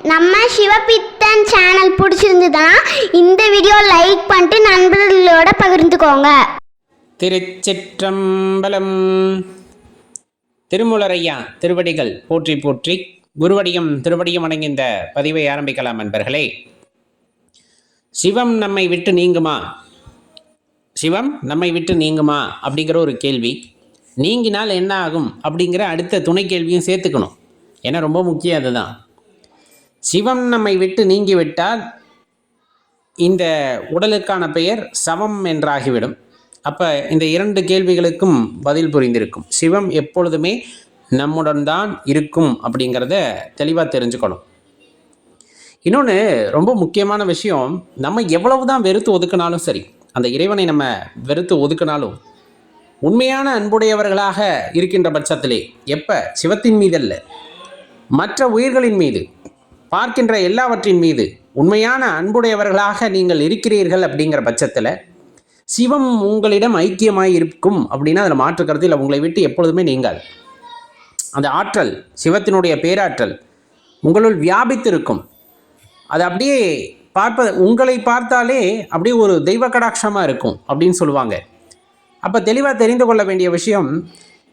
நம்ம சிவபித்தன் சேனல் பிடிச்சிருந்ததுன்னா இந்த வீடியோ லைக் பண்ணிட்டு நண்பர்களோட பகிர்ந்துக்கோங்க. திருச்சிற்றம்பலம். திருமுலரையா திருவடிகள் போற்றி போற்றி குருவடியும் திருவடியும் அடங்கி இந்த பதிவை ஆரம்பிக்கலாம் நண்பர்களே. சிவம் நம்மை விட்டு நீங்குமா? சிவம் நம்மை விட்டு நீங்குமா? அப்படிங்கிற ஒரு கேள்வி. நீங்கினால் என்ன ஆகும்? அப்படிங்கிற அடுத்த துணை கேள்வியும் சேர்த்துக்கணும். ஏன்னா ரொம்ப முக்கியம் அதுதான். சிவம் நம்மை விட்டு நீங்கிவிட்டால் இந்த உடலுக்கான பெயர் சவம் என்றாகிவிடும். அப்போ இந்த இரண்டு கேள்விகளுக்கும் பதில் புரிந்திருக்கும். சிவம் எப்பொழுதுமே நம்முடன் தான் இருக்கும் அப்படிங்கிறத தெளிவாக தெரிஞ்சுக்கணும். இன்னொன்று ரொம்ப முக்கியமான விஷயம் நம்ம எவ்வளவு தான் வெறுத்து ஒதுக்கினாலும் சரி அந்த இறைவனை நம்ம வெறுத்து ஒதுக்கினாலும் உண்மையான அன்புடையவர்களாக இருக்கின்ற பட்சத்திலே எப்போ? சிவத்தின் மீது அல்ல மற்ற உயிர்களின் மீது. பார்க்கின்ற எல்லாவற்றின் மீது உண்மையான அன்புடையவர்களாக நீங்கள் இருக்கிறீர்கள் அப்படிங்கிற பட்சத்தில் சிவம் உங்களிடம் ஐக்கியமாய் இருக்கும் அப்படின்னா அதில் மாற்றுக்கிறது இல்லை உங்களை விட்டு எப்பொழுதுமே நீங்கள் அந்த ஆற்றல் சிவத்தினுடைய பேராற்றல் உங்களுள் வியாபித்திருக்கும். அது அப்படியே பார்ப்ப உங்களை பார்த்தாலே அப்படியே ஒரு தெய்வ கடாட்சமாக இருக்கும் அப்படின்னு சொல்லுவாங்க. அப்போ தெளிவாக தெரிந்து கொள்ள வேண்டிய விஷயம்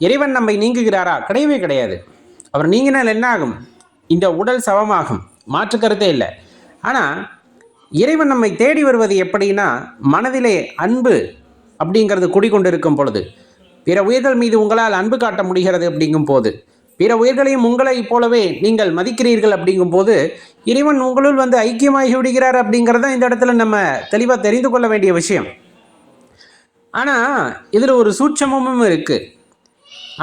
இறைவன் நம்மை நீங்குகிறாரா? கிடையவே கிடையாது. அவர் நீங்கினால் என்ன ஆகும் இந்த உடல் சவமாகும் மாற்று கருத்தே இல்லை. ஆனால் இறைவன் நம்மை தேடி வருவது எப்படின்னா மனதிலே அன்பு அப்படிங்கிறது குடிகொண்டிருக்கும் பொழுது. பிற உயிர்கள் மீது உங்களால் அன்பு காட்ட முடிகிறது அப்படிங்கும் போது பிற உயிர்களையும் உங்களைப் போலவே நீங்கள் மதிக்கிறீர்கள் அப்படிங்கும் போது இறைவன் உங்களுள் வந்து ஐக்கியமாகி விடுகிறார் அப்படிங்கிறது தான் இந்த இடத்துல நம்ம தெளிவாக தெரிந்து கொள்ள வேண்டிய விஷயம். ஆனால் இதில் ஒரு சூட்சமும் இருக்குது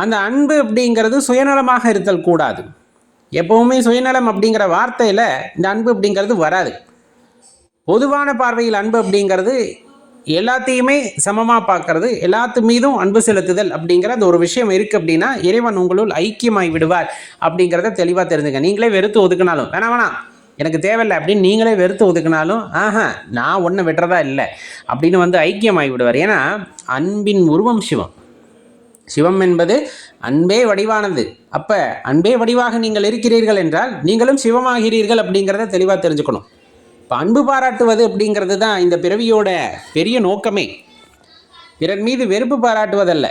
அந்த அன்பு அப்படிங்கிறது சுயநலமாக இருத்தல் கூடாது. எப்பவுமே சுயநலம் அப்படிங்கிற வார்த்தையில் இந்த அன்பு அப்படிங்கிறது வராது. பொதுவான பார்வையில் அன்பு அப்படிங்கிறது எல்லாத்தையுமே சமமாக பார்க்கறது எல்லாத்து மீதும் அன்பு செலுத்துதல் அப்படிங்கிற அந்த ஒரு விஷயம் இருக்குது அப்படின்னா இறைவன் உங்களுள் ஐக்கியமாய் விடுவார் அப்படிங்கிறத தெளிவாக தெரிஞ்சுங்க. நீங்களே வெறுத்து ஒதுக்கினாலும் வேணா வேணாம் எனக்கு தேவையில்லை அப்படின்னு நீங்களே வெறுத்து ஒதுக்கினாலும் ஆஹா நான் ஒன்றை விட்டுறதா இல்லை அப்படின்னு வந்து ஐக்கியமாகி விடுவார். ஏன்னா அன்பின் உருவம் சிவம். சிவம் என்பது அன்பே வடிவானது. அப்போ அன்பே வடிவாக நீங்கள் இருக்கிறீர்கள் என்றால் நீங்களும் சிவமாகிறீர்கள் அப்படிங்கிறத தெளிவாக தெரிஞ்சுக்கணும். இப்போ அன்பு பாராட்டுவது அப்படிங்கிறது தான் இந்த பிறவியோட பெரிய நோக்கமே. பிறர் மீது வெறுப்பு பாராட்டுவதல்ல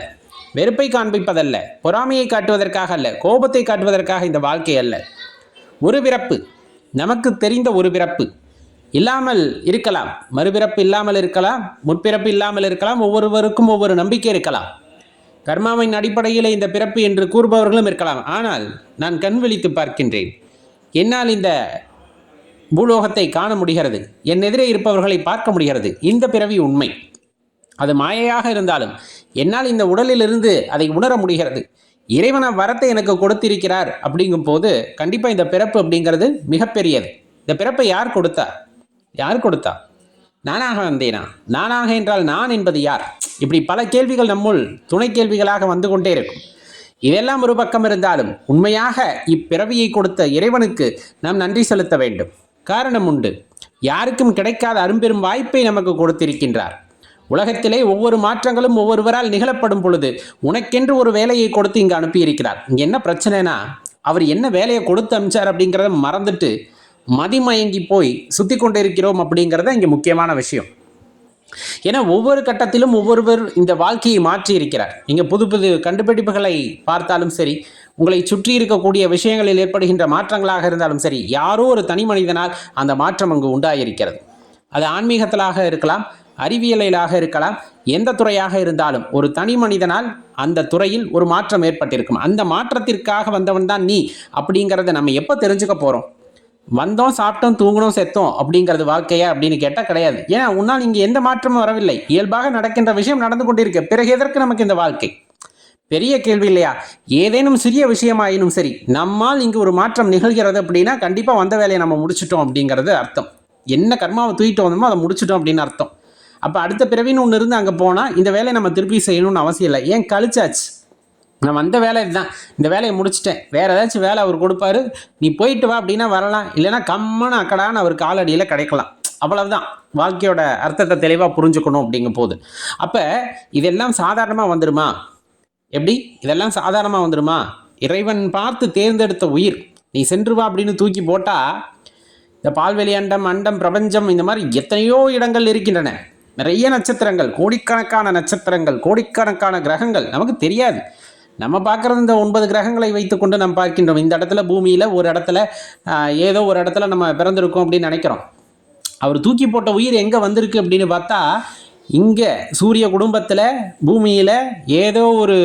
வெறுப்பை காண்பிப்பதல்ல பொறாமையை காட்டுவதற்காக அல்ல கோபத்தை காட்டுவதற்காக இந்த வாழ்க்கை அல்ல. ஒரு பிறப்பு நமக்கு தெரிந்த ஒரு பிறப்பு இல்லாமல் இருக்கலாம். மறுபிறப்பு இல்லாமல் இருக்கலாம் முற்பிறப்பு இல்லாமல் இருக்கலாம் ஒவ்வொருவருக்கும் ஒவ்வொரு நம்பிக்கை இருக்கலாம். கர்மாவின் அடிப்படையில் இந்த பிறப்பு என்று கூறுபவர்களும் இருக்கலாம். ஆனால் நான் கண் விழித்து பார்க்கின்றேன். என்னால் இந்த பூலோகத்தை காண முடிகிறது. என் எதிரே இருப்பவர்களை பார்க்க முடிகிறது. இந்த பிறவி உண்மை. அது மாயையாக இருந்தாலும் என்னால் இந்த உடலிலிருந்து அதை உணர முடிகிறது. இறைவன வரத்தை எனக்கு கொடுத்திருக்கிறார் அப்படிங்கும் போது கண்டிப்பாக இந்த பிறப்பு அப்படிங்கிறது மிகப்பெரியது. இந்த பிறப்பை யார் கொடுத்தா? யார் கொடுத்தா? நானாக வந்தேனா? நானாக என்றால் நான் என்பது யார்? இப்படி பல கேள்விகள் நம்முள் துணை கேள்விகளாக வந்து கொண்டே இருக்கும். இதெல்லாம் ஒரு பக்கம் இருந்தாலும் உண்மையாக இப்பிறவியை கொடுத்த இறைவனுக்கு நாம் நன்றி செலுத்த வேண்டும். காரணம் உண்டு. யாருக்கும் கிடைக்காத அரும்பெரும் வாய்ப்பை நமக்கு கொடுத்திருக்கின்றார். உலகத்திலே ஒவ்வொரு மாற்றங்களும் ஒவ்வொருவரால் நிகழப்படும் பொழுது உனக்கென்று ஒரு வேலையை கொடுத்து இங்கு அனுப்பியிருக்கிறார். இங்கே என்ன பிரச்சனைனா அவர் என்ன வேலையை கொடுத்து அனுப்பிச்சார் அப்படிங்கிறத மறந்துட்டு மதிமயங்கி போய் சுற்றி கொண்டிருக்கிறோம் அப்படிங்கிறத இங்கே முக்கியமான விஷயம். ஏன்னா ஒவ்வொரு கட்டத்திலும் ஒவ்வொருவர் இந்த வாழ்க்கையை மாற்றி இருக்கிறார். நீங்கள் புது புது கண்டுபிடிப்புகளை பார்த்தாலும் சரி உங்களை சுற்றி இருக்கக்கூடிய விஷயங்களில் ஏற்படுகின்ற மாற்றங்களாக இருந்தாலும் சரி யாரோ ஒரு தனி மனிதனால் அந்த மாற்றம் அங்கு உண்டாயிருக்கிறது. அது ஆன்மீகத்திலாக இருக்கலாம் அறிவியலாக இருக்கலாம் எந்த துறையாக இருந்தாலும் ஒரு தனி மனிதனால் அந்த துறையில் ஒரு மாற்றம் ஏற்பட்டிருக்கும். அந்த மாற்றத்திற்காக வந்தவன் தான் நீ அப்படிங்கிறத நம்ம எப்போ தெரிஞ்சுக்க போகிறோம் வந்தோம் சாப்பிட்டோம் தூங்கணும் செத்தோம் அப்படிங்கிறது வாழ்க்கையா அப்படின்னு கேட்டால் கிடையாது. ஏன்னா உன்னால் இங்கே எந்த மாற்றமும் வரவில்லை. இயல்பாக நடக்கின்ற விஷயம் நடந்து கொண்டிருக்கு. பிறகு எதற்கு நமக்கு இந்த வாழ்க்கை? பெரிய கேள்வி இல்லையா? ஏதேனும் சிறிய விஷயமாயினும் சரி நம்மால் இங்கு ஒரு மாற்றம் நிகழ்கிறது அப்படின்னா கண்டிப்பாக வந்த வேலையை நம்ம முடிச்சிட்டோம் அப்படிங்கிறது அர்த்தம். என்ன கர்மாவை தூக்கிட்டு வந்தோமோ அதை முடிச்சிட்டோம் அப்படின்னு அர்த்தம். அப்போ அடுத்த பிறவின்னு ஒன்று இருந்து அங்கே போனால் இந்த வேலையை நம்ம திருப்பி செய்யணும்னு அவசியம் இல்லை. ஏன் கழிச்சாச்சு? நான் வந்த வேலை இதுதான். இந்த வேலையை முடிச்சிட்டேன். வேறு ஏதாச்சும் வேலை அவர் கொடுப்பாரு. நீ போயிட்டு வா அப்படின்னா வரலாம். இல்லைன்னா கம்மன்னு அக்கடான்னு அவர் காலடியில் கிடைக்கலாம். அவ்வளவுதான். வாழ்க்கையோட அர்த்தத்தை தெளிவாக புரிஞ்சுக்கணும் அப்படிங்க போது. அப்போ இதெல்லாம் சாதாரணமாக வந்துடுமா எப்படி? இதெல்லாம் சாதாரணமாக வந்துடுமா இறைவன் பார்த்து தேர்ந்தெடுத்த உயிர். நீ சென்று வா அப்படின்னு தூக்கி போட்டால் இந்த பால்வெளி அண்டம் அண்டம் பிரபஞ்சம் இந்த மாதிரி எத்தனையோ இடங்கள் இருக்கின்றன. நிறைய நட்சத்திரங்கள் கோடிக்கணக்கான நட்சத்திரங்கள் கோடிக்கணக்கான கிரகங்கள். நமக்கு தெரியாது. நம்ம பார்க்குறது இந்த ஒன்பது கிரகங்களை வைத்துக்கொண்டு நம்ம பார்க்கின்றோம். இந்த இடத்துல பூமியில் ஒரு இடத்துல ஏதோ ஒரு இடத்துல நம்ம பிறந்திருக்கோம் அப்படின்னு நினைக்கிறோம். அவர் தூக்கி போட்ட உயிர் எங்கே வந்திருக்கு அப்படின்னு பார்த்தா இங்கே சூரிய குடும்பத்தில் பூமியில் ஏதோ ஒரு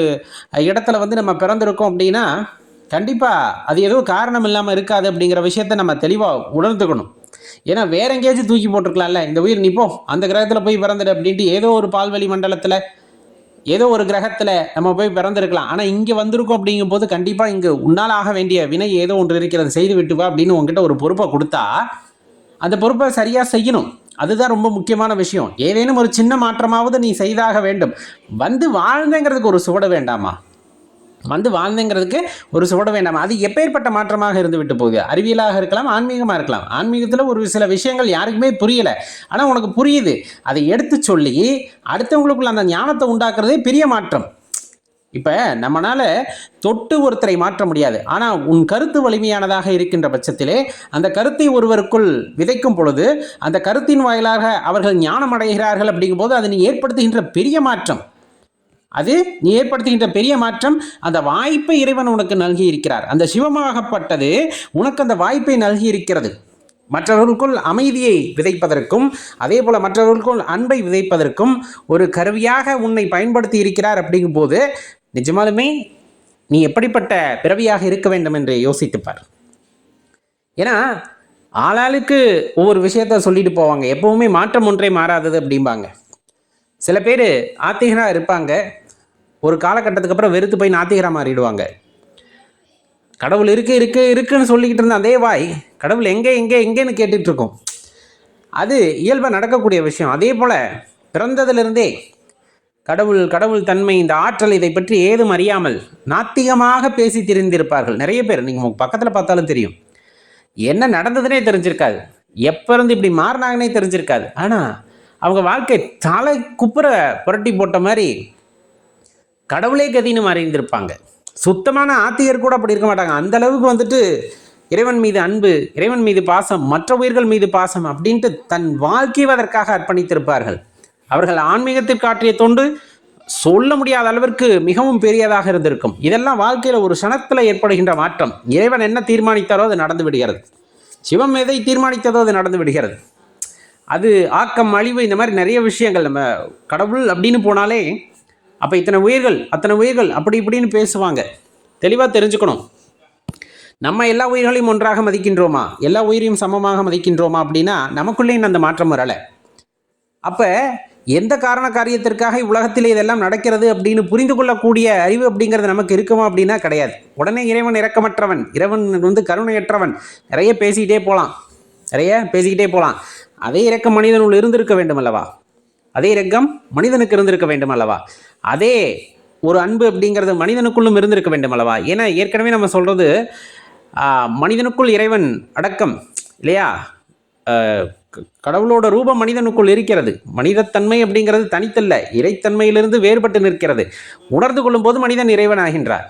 இடத்துல வந்து நம்ம பிறந்திருக்கோம் அப்படின்னா கண்டிப்பாக அது ஏதோ காரணம் இல்லாமல் இருக்காது அப்படிங்கிற விஷயத்த நம்ம தெளிவாக உணர்ந்துக்கணும். ஏன்னா வேற எங்கேயாச்சும் தூக்கி போட்டிருக்கலாம்ல. இந்த உயிர் நிப்போம் அந்த கிரகத்தில் போய் பிறந்துடு அப்படின்ட்டு ஏதோ ஒரு பால்வெளி மண்டலத்தில் ஏதோ ஒரு கிரகத்தில் நம்ம போய் பிறந்திருக்கலாம். ஆனால் இங்கே வந்திருக்கோம் அப்படிங்கும்போது கண்டிப்பாக இங்கே உன்னால் ஆக வேண்டிய வினை ஏதோ ஒன்று இருக்கிறது. செய்து விட்டு வா அப்படின்னு உங்ககிட்ட ஒரு பொறுப்பை கொடுத்தா அந்த பொறுப்பை சரியாக செய்யணும். அதுதான் ரொம்ப முக்கியமான விஷயம். ஏதேனும் ஒரு சின்ன மாற்றமாவது நீ செய்தாக வேண்டும். வந்து வாழ்ந்தேங்கிறதுக்கு ஒரு சுவட வேண்டாமா? வந்து வாழ்ந்தேங்கிறதுக்கு ஒரு சுவட வேண்டாம். அது எப்பேற்பட்ட மாற்றமாக இருந்து விட்டு போகுது? அறிவியலாக இருக்கலாம் ஆன்மீகமாக இருக்கலாம். ஆன்மீகத்தில் ஒரு சில விஷயங்கள் யாருக்குமே புரியலை. ஆனால் உனக்கு புரியுது. அதை எடுத்து சொல்லி அடுத்தவங்களுக்குள்ள அந்த ஞானத்தை உண்டாக்குறதே பெரிய மாற்றம். இப்போ நம்மளால் தொட்டு ஒருத்தரை மாற்ற முடியாது. ஆனால் உன் கருத்து வலிமையானதாக இருக்கின்ற பட்சத்திலே அந்த கருத்தை ஒருவருக்குள் விதைக்கும் பொழுது அந்த கருத்தின் வாயிலாக அவர்கள் ஞானம் அடைகிறார்கள் அப்படிங்கும்போது அதனை நீ ஏற்படுத்துகின்ற பெரிய மாற்றம். அது நீ ஏற்படுத்துகின்ற பெரிய மாற்றம் அந்த வாய்ப்பை இறைவன் உனக்கு நல்கி இருக்கிறார் அந்த சிவமாகப்பட்டது உனக்கு அந்த வாய்ப்பை நல்கி இருக்கிறது மற்றவர்களுக்குள் அமைதியை விதைப்பதற்கும் அதே போல் மற்றவர்களுக்குள் அன்பை விதைப்பதற்கும் ஒரு கருவியாக உன்னை பயன்படுத்தி இருக்கிறார் அப்படிங்கும்போது நிஜமாலுமே நீ எப்படிப்பட்ட பிறவியாக இருக்க வேண்டும் என்று யோசித்துப்பார் ஏன்னா ஆளாளுக்கு ஒவ்வொரு விஷயத்த சொல்லிட்டு போவாங்க. எப்பவுமே மாற்றம் ஒன்றே மாறாதது அப்படிம்பாங்க. சில பேர் ஆத்திகராக இருப்பாங்க. ஒரு காலகட்டத்துக்கு அப்புறம் வெறுத்து போய் நாத்திகராக மாறிடுவாங்க. கடவுள் இருக்கு இருக்கு இருக்குன்னு சொல்லிக்கிட்டு இருந்த அதே வாய் கடவுள் எங்கே எங்கே எங்கேன்னு கேட்டுட்டு அது இயல்பாக நடக்கக்கூடிய விஷயம். அதே போல் பிறந்ததிலிருந்தே கடவுள் கடவுள் தன்மை இந்த ஆற்றல் இதை பற்றி ஏதும் அறியாமல் நாத்திகமாக பேசி திரிந்திருப்பார்கள். நிறைய பேர் நீங்கள் பக்கத்தில் பார்த்தாலும் தெரியும். என்ன நடந்ததுனே தெரிஞ்சிருக்காது. எப்போ இருந்து இப்படி மாறினாங்கன்னே தெரிஞ்சிருக்காது. ஆனால் அவங்க வாழ்க்கை தலை குப்புற புரட்டி போட்ட மாதிரி கடவுளே கதின்னு மறைந்திருப்பாங்க சுத்தமான ஆத்திகர் கூட அப்படி இருக்க மாட்டாங்க. அந்த அளவுக்கு வந்துட்டு இறைவன் மீது அன்பு இறைவன் மீது பாசம் மற்ற உயிர்கள் மீது பாசம் அப்படின்ட்டு தன் வாழ்க்கையை அதற்காக அர்ப்பணித்திருப்பார்கள். அவர்கள் ஆன்மீகத்திற்கு ஆற்றிய தொண்டு சொல்ல முடியாத அளவிற்கு மிகவும் பெரியதாக இருந்திருக்கும். இதெல்லாம் வாழ்க்கையில் ஒரு சனத்தில் ஏற்படுகின்ற மாற்றம். இறைவன் என்ன தீர்மானித்தாரோ அது நடந்து விடுகிறது. சிவம் எதை தீர்மானித்ததோ அது நடந்து விடுகிறது. அது ஆக்கம் அழிவு இந்த மாதிரி நிறைய விஷயங்கள். நம்ம கடவுள் அப்படின்னு போனாலே அப்போ இத்தனை உயிர்கள் அத்தனை உயிர்கள் அப்படி இப்படின்னு பேசுவாங்க. தெளிவாக தெரிஞ்சுக்கணும். நம்ம எல்லா உயிர்களையும் ஒன்றாக மதிக்கின்றோமா? எல்லா உயிரையும் சமமாக மதிக்கின்றோமா அப்படின்னா நமக்குள்ளேயும் அந்த மாற்றம் வரலை. அப்போ எந்த காரண காரியத்திற்காக உலகத்தில் இதெல்லாம் நடக்கிறது அப்படின்னு புரிந்து கொள்ளக்கூடிய அறிவு அப்படிங்கிறது நமக்கு இருக்குமா அப்படின்னா கிடையாது. உடனே இறைவன் இறக்கமற்றவன் இறைவன் வந்து கருணையற்றவன். நிறைய பேசிக்கிட்டே போகலாம் நிறைய பேசிக்கிட்டே போகலாம் அதே இறக்க மனிதனுள் இருந்திருக்க வேண்டும் அல்லவா அதே இரக்கம் மனிதனுக்கு இருந்திருக்க வேண்டும் அல்லவா அதே ஒரு அன்பு அப்படிங்கிறது மனிதனுக்குள்ளும் இருந்திருக்க வேண்டும் அல்லவா ஏன்னா ஏற்கனவே நம்ம சொல்கிறது மனிதனுக்குள் இறைவன் அடக்கம் இல்லையா? க- கடவுளோட ரூபம் மனிதனுக்குள் இருக்கிறது. மனிதத்தன்மை அப்படிங்கிறது தனித்தல்ல இறைத்தன்மையிலிருந்து வேறுபட்டு நிற்கிறது. உணர்ந்து கொள்ளும்போது மனிதன் இறைவன் ஆகின்றார்.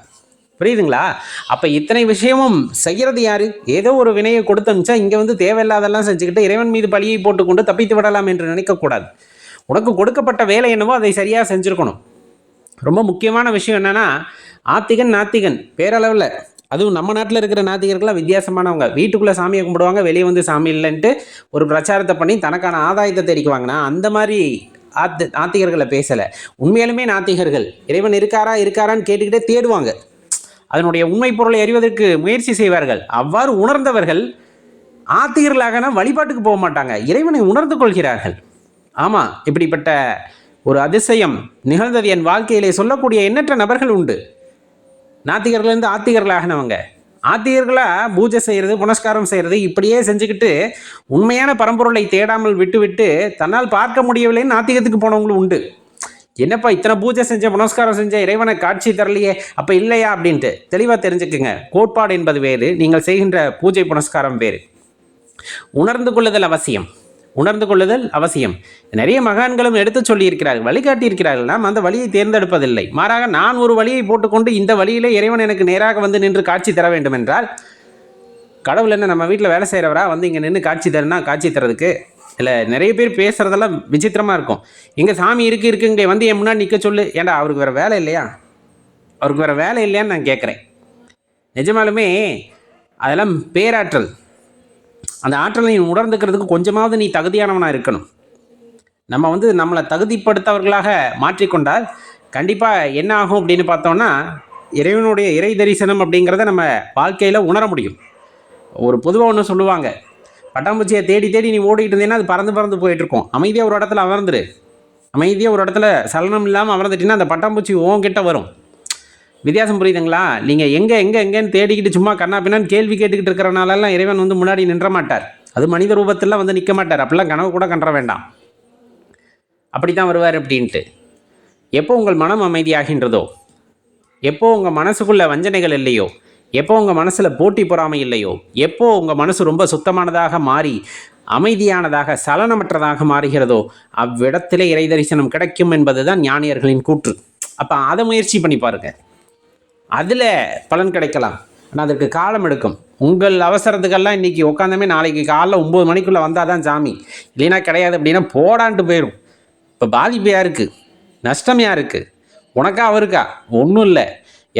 புரியுதுங்களா? அப்போ இத்தனை விஷயமும் செய்கிறது யார்? ஏதோ ஒரு வினையை கொடுத்தமிச்சா இங்கே வந்து தேவையில்லாதெல்லாம் செஞ்சுக்கிட்டு இறைவன் மீது பழியை போட்டுக்கொண்டு தப்பித்து விடலாம் என்று நினைக்கக்கூடாது. உனக்கு கொடுக்கப்பட்ட வேலை என்னவோ அதை சரியாக செஞ்சுருக்கணும். ரொம்ப முக்கியமான விஷயம் என்னென்னா ஆத்திகன் நாத்திகன் பேரளவில் அதுவும் நம்ம நாட்டில் இருக்கிற நாத்திகர்கள்லாம் வித்தியாசமானவங்க. வீட்டுக்குள்ளே சாமியை கும்பிடுவாங்க வெளியே வந்து சாமி இல்லைன்ட்டு ஒரு பிரச்சாரத்தை பண்ணி தனக்கான ஆதாயத்தை தெரிவிக்குவாங்கன்னா அந்த மாதிரி ஆத்து நாத்திகர்களை பேசலை. உண்மையாலுமே நாத்திகர்கள். இறைவன் இருக்காரா இருக்காரான்னு கேட்டுக்கிட்டே தேடுவாங்க. அதனுடைய உண்மை பொருளை அறிவதற்கு முயற்சி செய்வார்கள். அவ்வாறு உணர்ந்தவர்கள் ஆத்திகர்களாகனா வழிபாட்டுக்கு போக மாட்டாங்க. இறைவனை உணர்ந்து கொள்கிறார்கள். ஆமாம் இப்படிப்பட்ட ஒரு அதிசயம் நிகழ்ந்தது என் வாழ்க்கையிலே சொல்லக்கூடிய எண்ணற்ற நபர்கள் உண்டு. நாத்திகர்கள்லேருந்து ஆத்திகர்களாகினவங்க ஆத்திகர்களாக பூஜை செய்கிறது புனஸ்காரம் செய்கிறது இப்படியே செஞ்சுக்கிட்டு உண்மையான பரம்பொருளை தேடாமல் விட்டுவிட்டு தன்னால் பார்க்க முடியவில்லைன்னு நாத்திகத்துக்கு போனவங்களும் உண்டு. என்னப்பா இத்தனை பூஜை செஞ்ச புனஸ்காரம் செஞ்ச இறைவனை காட்சி தரலையே அப்போ இல்லையா அப்படின்ட்டு. தெளிவாக தெரிஞ்சுக்குங்க. கோட்பாடு என்பது வேறு நீங்கள் செய்கின்ற பூஜை புனஸ்காரம் வேறு. உணர்ந்து கொள்ளுதல் அவசியம். உணர்ந்து கொள்ளுதல் அவசியம். நிறைய மகான்களும் எடுத்து சொல்லியிருக்கிறார்கள் வழிகாட்டியிருக்கிறார்கள். நாம் அந்த வழியை தேர்ந்தெடுப்பதில்லை. மாறாக நான் ஒரு வழியை போட்டுக்கொண்டு இந்த வழியிலே இறைவன் எனக்கு நேராக வந்து நின்று காட்சி தர வேண்டும் என்றால் கடவுள் என்ன நம்ம வீட்டில் வேலை செய்கிறவரா? வந்து இங்கே நின்று காட்சி தரனா காட்சி தரதுக்கு இல்லை நிறைய பேர் பேசுகிறதெல்லாம் விசித்திரமாக இருக்கும். இங்கே சாமி இருக்குது இருக்குங்க வந்து என் முன்னாடி நிற்க சொல்லு. ஏன்டா அவருக்கு வேறு வேலை இல்லையா? அவருக்கு வேறு வேலை இல்லையான்னு நான் கேட்குறேன். நிஜமாலுமே அதெல்லாம் பேராற்றல். அந்த ஆற்றலை நீ உணர்ந்துக்கிறதுக்கு கொஞ்சமாவது நீ தகுதியானவனாக இருக்கணும். நம்ம வந்து நம்மளை தகுதிப்படுத்தவர்களாக மாற்றிக்கொண்டால் கண்டிப்பாக என்ன ஆகும் அப்படின்னு பார்த்தோம்னா இறைவனுடைய இறை தரிசனம் அப்படிங்கிறத நம்ம வாழ்க்கையில் உணர முடியும். ஒரு பொதுவாக ஒன்று சொல்லுவாங்க பட்டாம்பூச்சியை தேடி தேடி நீ ஓடிக்கிட்டு இருந்தீங்கன்னா அது பறந்து பறந்து போயிட்டு இருக்கும். அமைதியாக ஒரு இடத்துல அமர்ந்துரு. அமைதியாக ஒரு இடத்துல சலனம் இல்லாமல் அமர்ந்துட்டீங்கன்னா அந்த பட்டாம்பூச்சி ஓங்கிட்ட வரும். வித்தியாசம் புரியுதுங்களா? நீங்கள் எங்கே எங்கே எங்கேன்னு தேடிக்கிட்டு சும்மா கண்ணா பின்னான்னு கேள்வி கேட்டுக்கிட்டு இருக்கிறனாலலாம் இறைவன் வந்து முன்னாடி நின்ற மாட்டார். அது மனித ரூபத்திலாம் வந்து நிற்க மாட்டார். அப்படிலாம் கனவு கூட கன்ற வேண்டாம். அப்படி தான் வருவார் அப்படின்ட்டு. எப்போ உங்கள் மனம் அமைதியாகின்றதோ? எப்போ உங்கள் மனசுக்குள்ள வஞ்சனைகள் இல்லையோ? எப்போ உங்கள் மனசில் போட்டி பொறாமை இல்லையோ? எப்போ உங்கள் மனசு ரொம்ப சுத்தமானதாக மாறி அமைதியானதாக சலனமற்றதாக மாறுகிறதோ அவ்விடத்திலே இறை தரிசனம் கிடைக்கும் என்பதுதான் ஞானியர்களின் கூற்று. அப்போ அதை முயற்சி பண்ணி பாருங்கள் அதில் பலன் கிடைக்கலாம். ஆனால் அதற்கு காலம் எடுக்கும். உங்கள் அவசரத்துக்கெல்லாம் இன்றைக்கி உட்காந்தமே நாளைக்கு காலைல ஒம்பது மணிக்குள்ளே வந்தால் தான் சாமி. இல்லைன்னா கிடையாது அப்படின்னா போடான்ட்டு போயிடும் இப்போ பாதிப்பு யாருக்கு? நஷ்டம் யாருக்கு? உனக்கா அவருக்கா? ஒன்றும் இல்லை.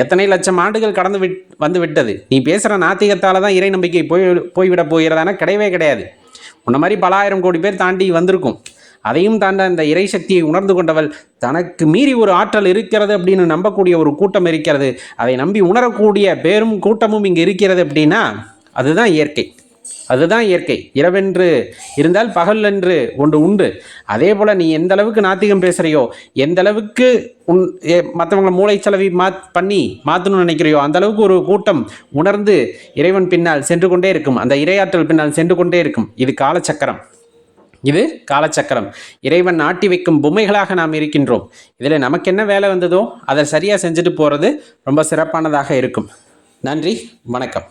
எத்தனை லட்சம் ஆண்டுகள் கடந்து விட் வந்து விட்டது. நீ பேசுகிற நாத்திகத்தால் தான் இறை நம்பிக்கை போய் போய்விட போகிறதானா கிடையவே கிடையாது. உன்ன மாதிரி பல ஆயிரம் கோடி பேர் தாண்டி வந்திருக்கும். அதையும் தாண்ட அந்த இறை சக்தியை உணர்ந்து கொண்டவள் தனக்கு மீறி ஒரு ஆற்றல் இருக்கிறது அப்படின்னு நம்பக்கூடிய ஒரு கூட்டம் இருக்கிறது. அதை நம்பி உணரக்கூடிய பேரும் கூட்டமும் இங்கே இருக்கிறது அப்படின்னா அதுதான் இயற்கை. அதுதான் இயற்கை. இரவென்று இருந்தால் பகல் என்று ஒன்று உண்டு. அதே போல் நீ எந்த அளவுக்கு நாத்திகம் பேசுகிறையோ எந்த அளவுக்கு உன் மற்றவங்களை மூளைச்சலவி மாத் பண்ணி மாற்றணும்னு நினைக்கிறையோ அந்த அளவுக்கு ஒரு கூட்டம் உணர்ந்து இறைவன் பின்னால் சென்று கொண்டே இருக்கும். அந்த இரையாற்றல் பின்னால் சென்று கொண்டே இருக்கும். இது காலச்சக்கரம். இது காலச்சக்கரம். இறைவன் நாட்டி வைக்கும் பொம்மைகளாக நாம் இருக்கின்றோம். இதில் நமக்கு என்ன வேலை வந்ததோ அதை சரியாக செஞ்சுட்டு போகிறது ரொம்ப சிறப்பானதாக இருக்கும். நன்றி வணக்கம்.